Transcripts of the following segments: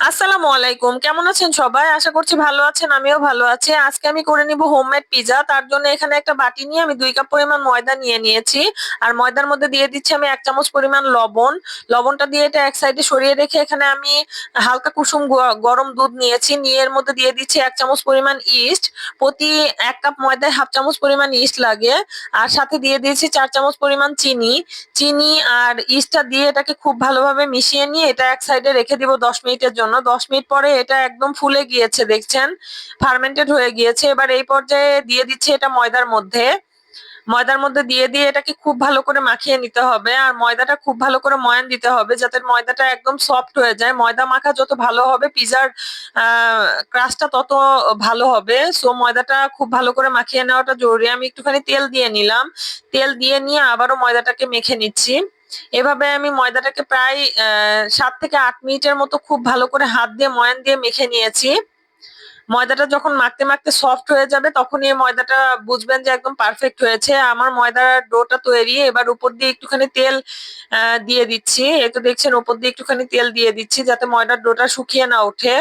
আসসালামু আলাইকুম। কেমন আছেন সবাই? আশা করছি ভালো আছেন, আমিও ভালো আছি। আজকে আমি করে নিব হোমমেড পিজা তার জন্য এখানে একটা বাটি নিয়ে আমি দুই কাপ পরিমাণ ময়দা নিয়ে নিয়েছি। আর ময়দার মধ্যে দিয়ে দিচ্ছি আমি এক চামচ পরিমাণ লবণ। লবণটা দিয়ে এটা এক সাইডে সরিয়ে রেখে এখানে আমি হালকা কুসুম গরম দুধ নিয়েছি। নিয়ে এর মধ্যে দিয়ে দিচ্ছি এক চামচ পরিমাণ ইস্ট প্রতি এক কাপ ময়দায় হাফ চামচ পরিমাণ ইস্ট লাগে। আর সাথে দিয়ে দিয়েছি চার চামচ পরিমাণ চিনি। চিনি আর ইস্টটা দিয়ে এটাকে খুব ভালোভাবে মিশিয়ে নিয়ে এটা এক সাইডে রেখে দিব দশ মিনিটের জন্য। দশ মিনিট পরে এটা একদম ফুলে গিয়েছে, দেখছেন? ফার্মেন্টেড হয়ে গিয়েছে। এবার এই পর্যায়ে দিয়ে দিচ্ছে এটা ময়দার মধ্যে। ময়দার মধ্যে দিয়ে দিয়ে এটাকে খুব ভালো করে মাখিয়ে নিতে হবে। আর ময়দাটা খুব ভালো করে ময়ান দিতে হবে যাতে ময়দাটা একদম সফট হয়ে যায়। ময়দা মাখা যত ভালো হবে, পিজার ক্রাস্টটা তত ভালো হবে। সো ময়দাটা খুব ভালো করে মাখিয়ে নেওয়াটা জরুরি। আমি একটুখানি তেল দিয়ে নিলাম। তেল দিয়ে নিয়ে আবারও ময়দাটাকে মেখে নিচ্ছি। এভাবে আমি ময়দাটাকে প্রায় সাত থেকে আট মিনিটের মতো খুব ভালো করে হাত দিয়ে ময়ান দিয়ে মেখে নিয়েছি। ময়দাটা যখন মাখতে মাখতে সফট হয়ে যাবে, তখনই এই ময়দাটা বুঝবেন যে একদম পারফেক্ট হয়েছে। আমার ময়দার ডোটা তৈরি, এবার উপর দিয়ে একটুখানি তেল দিয়ে দিচ্ছি। এই তো দেখছেন, উপর দিয়ে একটুখানি তেল দিয়ে দিচ্ছি যাতে ময়দার ডোটা শুকিয়ে না ওঠে।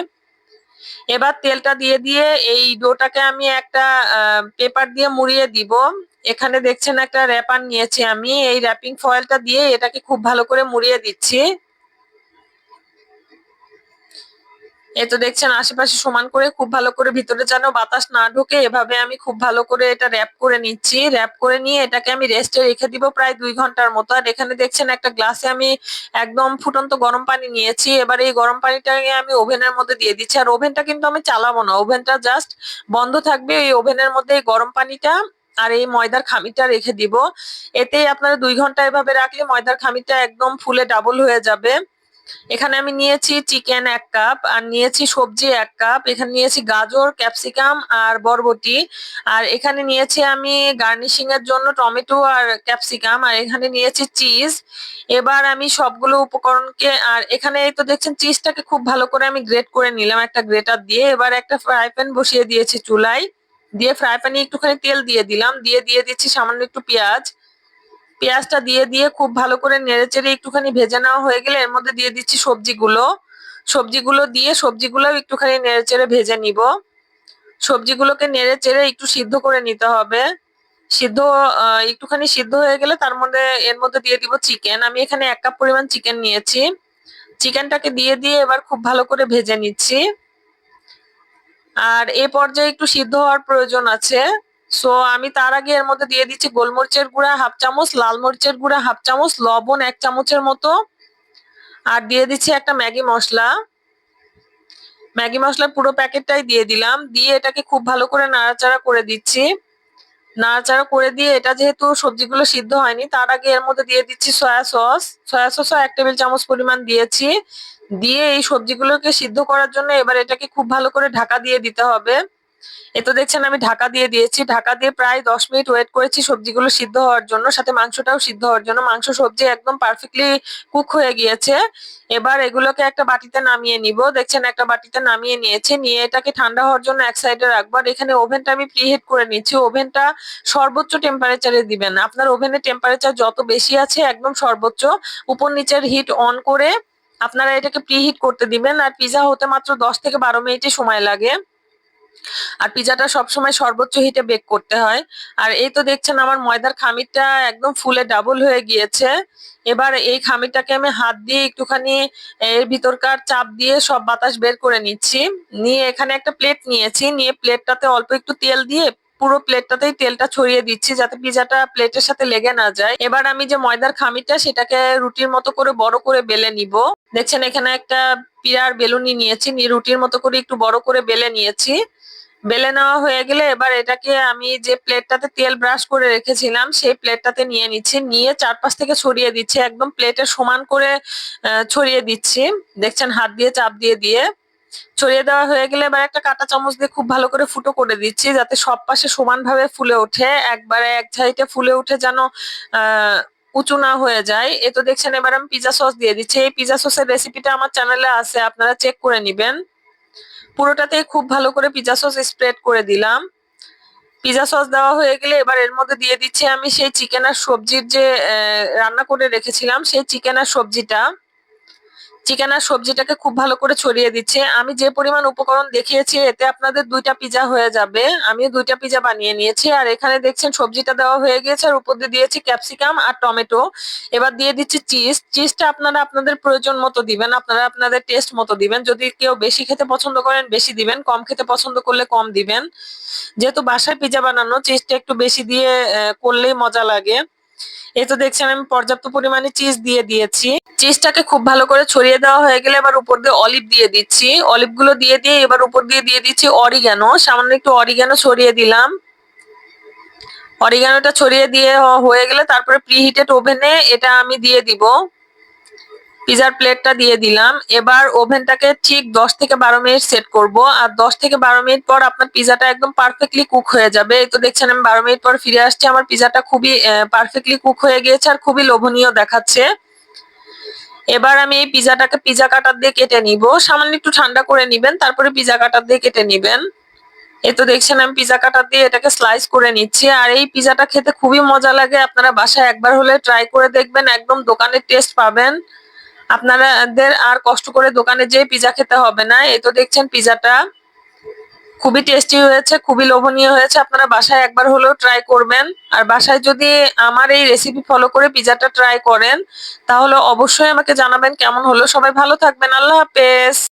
এবার তেলটা দিয়ে দিয়ে এই ডোটাকে আমি একটা পেপার দিয়ে মুড়িয়ে দিব। এখানে দেখছেন একটা র্যাপার নিয়েছি আমি। এই র্যাপিং ফয়েলটা দিয়ে এটাকে খুব ভালো করে মুড়িয়ে দিচ্ছি। এই তো দেখছেন আশেপাশে সমান করে খুব ভালো করে ভিতরে যেন বাতাস না ঢোকে, এভাবে আমি খুব ভালো করে এটা র্যাপ করে নিচ্ছি। র্যাপ করে নিয়ে এটাকে আমি রেস্টে রেখে দিব প্রায় দুই ঘণ্টার মতো। আর এখানে দেখছেন একটা গ্লাসে আমি একদম ফুটন্ত গরম পানি নিয়েছি। এবার এই গরম পানিটাকে আমি ওভেনের মধ্যে দিয়ে দিচ্ছি। আর ওভেনটা কিন্তু আমি চালাবো না। ওভেনটা জাস্ট বন্ধ থাকবে। এই ওভেনের মধ্যে এই গরম পানিটা আর এই ময়দার খামিটা রেখে দিব। এতে আপনারা দুই ঘণ্টা এভাবে রাখলে ময়দার খামিটা একদম ফুলে ডাবল হয়ে যাবে। এখানে আমি নিয়েছি চিকেন এক কাপ আর নিয়েছি সবজি এক কাপ এখানে নিয়েছি গাজর ক্যাপসিকাম আর বরবটি। আর এখানে নিয়েছি আমি গার্নিশিং এর জন্য টমেটো আর ক্যাপসিকাম আর এখানে নিয়েছি চিজ এবার আমি সবগুলো উপকরণকে, আর এখানে এই তো দেখছেন চিজটাকে খুব ভালো করে আমি গ্রেট করে নিলাম একটা গ্রেটার দিয়ে। এবার একটা ফ্রাই প্যান বসিয়ে দিয়েছি চুলায়। দিয়ে ফ্রাই প্যানে একটুখানি তেল দিয়ে দিলাম। দিয়ে দিয়ে দিচ্ছি সামান্য একটু পেঁয়াজ। পেঁয়াজটা দিয়ে দিয়ে খুব ভালো করে নেড়ে চেড়ে একটুখানি ভেজে নেওয়া হয়ে গেলে এর মধ্যে দিয়ে দিচ্ছি সবজিগুলো। সবজিগুলো দিয়ে সবজিগুলো একটুখানি নেড়ে চেড়ে ভেজে নিব। সবজিগুলোকে নেড়ে চেড়ে একটু সিদ্ধ করে নিতে হবে। সিদ্ধ একটুখানি সিদ্ধ হয়ে গেলে তার মধ্যে, এর মধ্যে দিয়ে দিব চিকেন। আমি এখানে এক কাপ পরিমাণ চিকেন নিয়েছি। চিকেনটাকে দিয়ে দিয়ে এবার খুব ভালো করে ভেজে নিচ্ছি। আর এ পর্যায়ে একটু সিদ্ধ হওয়ার প্রয়োজন আছে। সো আমি তার আগে এর মধ্যে দিয়ে দিচ্ছি গোলমরিচের গুঁড়া, হাফ চামচ, লাল মরিচের গুঁড়া, হাফ চামচ, লবণ এক চামচের মতো। আর দিয়ে দিচ্ছি একটা ম্যাগি মশলা। ম্যাগি মশলার পুরো প্যাকেটটাই দিয়ে দিলাম। দিয়ে এটাকে খুব ভালো করে নাড়াচাড়া করে দিচ্ছি। নাড়াচাড়া করে দিয়ে এটা যেহেতু সবজিগুলো সিদ্ধ হয়নি, তার আগে এর মধ্যে দিয়ে দিচ্ছি সয়া সস। সয়া সসও এক টেবিল চামচ পরিমাণ দিয়েছি। দিয়ে এই সবজিগুলোকে সিদ্ধ করার জন্য এবার এটাকে খুব ভালো করে ঢাকা দিয়ে দিতে হবে। এ তো দেখছেন আমি ঢাকা দিয়ে দিয়েছি। ঢাকা দিয়ে প্রায় দশ মিনিট ওয়েট করেছি সবজিগুলো সিদ্ধ হওয়ার জন্য। সাথে মাংসটাও সিদ্ধ হওয়ার জন্য। মাংস, সবজি একদম পারফেক্টলি কুক হয়ে গিয়েছে। এবার এগুলোকে একটা বাটিতে নামিয়ে নিব। দেখছেন একটা বাটিতে নামিয়ে নিয়েছে। নিয়ে এটাকে ঠান্ডা হওয়ার জন্য এক সাইডে রাখব। আর এখানে ওভেনটা আমি প্রিহিট করে নিচ্ছি। ওভেনটা সর্বোচ্চ টেম্পারেচারে দিবেন। আপনার ওভেনের টেম্পারেচার যত বেশি আছে একদম সর্বোচ্চ। উপর নিচের হিট অন করে আপনারা এটাকে প্রিহিট করতে দিবেন, আর পিজা হতে মাত্র দশ থেকে বারো মিনিটই সময় লাগে। আর পিজাটা সবসময় সর্বোচ্চ হিটে বেক করতে হয়। আর এই তো দেখছেন আমার ময়দার খামিরটা একদম ফুলে ডাবল হয়ে গিয়েছে। এবার এই খামিরটাকে আমি হাত দিয়ে একটুখানি, এর ভিতরকার চাপ দিয়ে সব বাতাস বের করে নিচ্ছি। নিয়ে এখানে একটা প্লেট নিয়েছি। নিয়ে প্লেটটাতে অল্প একটু তেল দিয়ে পুরো প্লেটটাতেই তেলটা ছড়িয়ে দিচ্ছি যাতে পিজাটা প্লেটের সাথে লেগে না যায়। এবার আমি যে ময়দার খামিটা সেটাকে রুটির মতো করে বড় করে বেলে নিব। দেখছেন এখানে একটা পিরার বেলুনি নিয়েছি, নিয়ে রুটির মতো করে একটু বড় করে বেলে নিয়েছি। বেলে নেওয়া হয়ে গেলে এবার এটাকে আমি যে প্লেটটাতে তেল ব্রাশ করে রেখেছিলাম, সেই প্লেটটাতে নিয়ে নিচ্ছি। নিয়ে চারপাশ থেকে ছড়িয়ে দিচ্ছি, একদম প্লেটে সমান করে ছড়িয়ে দিচ্ছি। দেখছেন হাত দিয়ে, চাপ দিয়ে দিয়ে। ছড়িয়ে দেওয়া হয়ে গেলে এবার একটা কাঁটা চামচ দিয়ে খুব ভালো করে ফুটো করে দিচ্ছি, যাতে সব পাশে সমানভাবে ফুলে ওঠে। একবারে এক সাইডে ফুলে উঠে যেন উঁচু না হয়ে যায়। এ তো দেখছেন, এবার আমি পিজা সস দিয়ে দিচ্ছি। এই পিজা সসের রেসিপিটা আমার চ্যানেলে আছে, আপনারা চেক করে নিবেন। পুরোটাতে খুব ভালো করে পিজা সস স্প্রেড করে দিলাম। পিজা সস দেওয়া হয়ে গেলে এবার এর মধ্যে দিয়ে দিচ্ছি আমি সেই চিকেন আর সবজির যে রান্না করে রেখেছিলাম, সেই চিকেন আর সবজিটা। চিকেন আর সবজিটাকে খুব ভালো করে ছড়িয়ে দিচ্ছি। আমি যে পরিমাণ উপকরণ দেখিয়েছি, এতে আপনাদের দুইটা পিজা হয়ে যাবে। আমি দুইটা পিজা বানিয়ে নিয়েছি। আর এখানে দেখছেন, সবজিটা দেওয়া হয়ে গিয়েছে। আর উপর দিয়ে দিয়েছি ক্যাপসিকাম আর টমেটো। এবার দিয়ে দিচ্ছি চিজ চিজটা আপনারা আপনাদের প্রয়োজন মতো দিবেন। আপনারা আপনাদের টেস্ট মতো দিবেন। যদি কেউ বেশি খেতে পছন্দ করেন, বেশি দিবেন। কম খেতে পছন্দ করলে কম দিবেন। যেহেতু বাসায় পিজা বানানো চিজটা একটু বেশি দিয়ে করলেই মজা লাগে। এই তো দেখছেন, আমি পর্যাপ্ত পরিমাণে চিজ দিয়ে দিয়েছি। চিজটাকে খুব ভালো করে ছড়িয়ে দেওয়া হয়ে গেলে এবার উপর দিয়ে অলিভ দিয়ে দিচ্ছি। অলিভগুলো দিয়ে দিয়ে এবার উপর দিয়ে দিয়ে দিচ্ছি অরিগানো সামান্য একটু অরিগানো ছড়িয়ে দিলাম। অরিগানোটা ছড়িয়ে দিয়ে হয়ে গেলে তারপরে প্রিহিটেড ওভেনে এটা আমি দিয়ে দিব। পিজার প্লেটটা দিয়ে দিলাম। এবার ওভেনটাকে ঠিক দশ থেকে বারো মিনিট সেট করব। আর দশ থেকে বারো মিনিট পর আপনার পিজাটা একদম পারফেক্টলি কুক হয়ে যাবে। এই তো দেখছেন আমি বারো মিনিট পর ফিরে আসছি। আমার পিজাটা খুবই পারফেক্টলি কুক হয়ে গিয়েছে আর খুবই লোভনীয় দেখাচ্ছে। এবার আমি এই পিজাটাকে পিজা কাটার দিয়ে কেটে নিব। সামান্য একটু ঠান্ডা করে নিবেন, তারপরে পিজা কাটার দিয়ে কেটে নিবেন। এই তো দেখছেন আমি পিজা কাটার দিয়ে এটাকে স্লাইস করে নিচ্ছি। আর এই পিজাটা খেতে খুবই মজা লাগে। আপনারা বাসায় একবার হলে ট্রাই করে দেখবেন, একদম দোকানের টেস্ট পাবেন। আপনাদের আর কষ্ট করে দোকানে যেয়ে পিজা খেতে হবে না। এই তো দেখছেন পিজাটা খুবই টেস্টি হয়েছে, খুবই লোভনীয় হয়েছে। আপনারা বাসায় একবার হলেও ট্রাই করবেন। আর বাসায় যদি আমার এই রেসিপি ফলো করে পিজাটা ট্রাই করেন, তাহলে অবশ্যই আমাকে জানাবেন কেমন হলো। সবাই ভালো থাকবেন। আল্লাহ হাফেজ।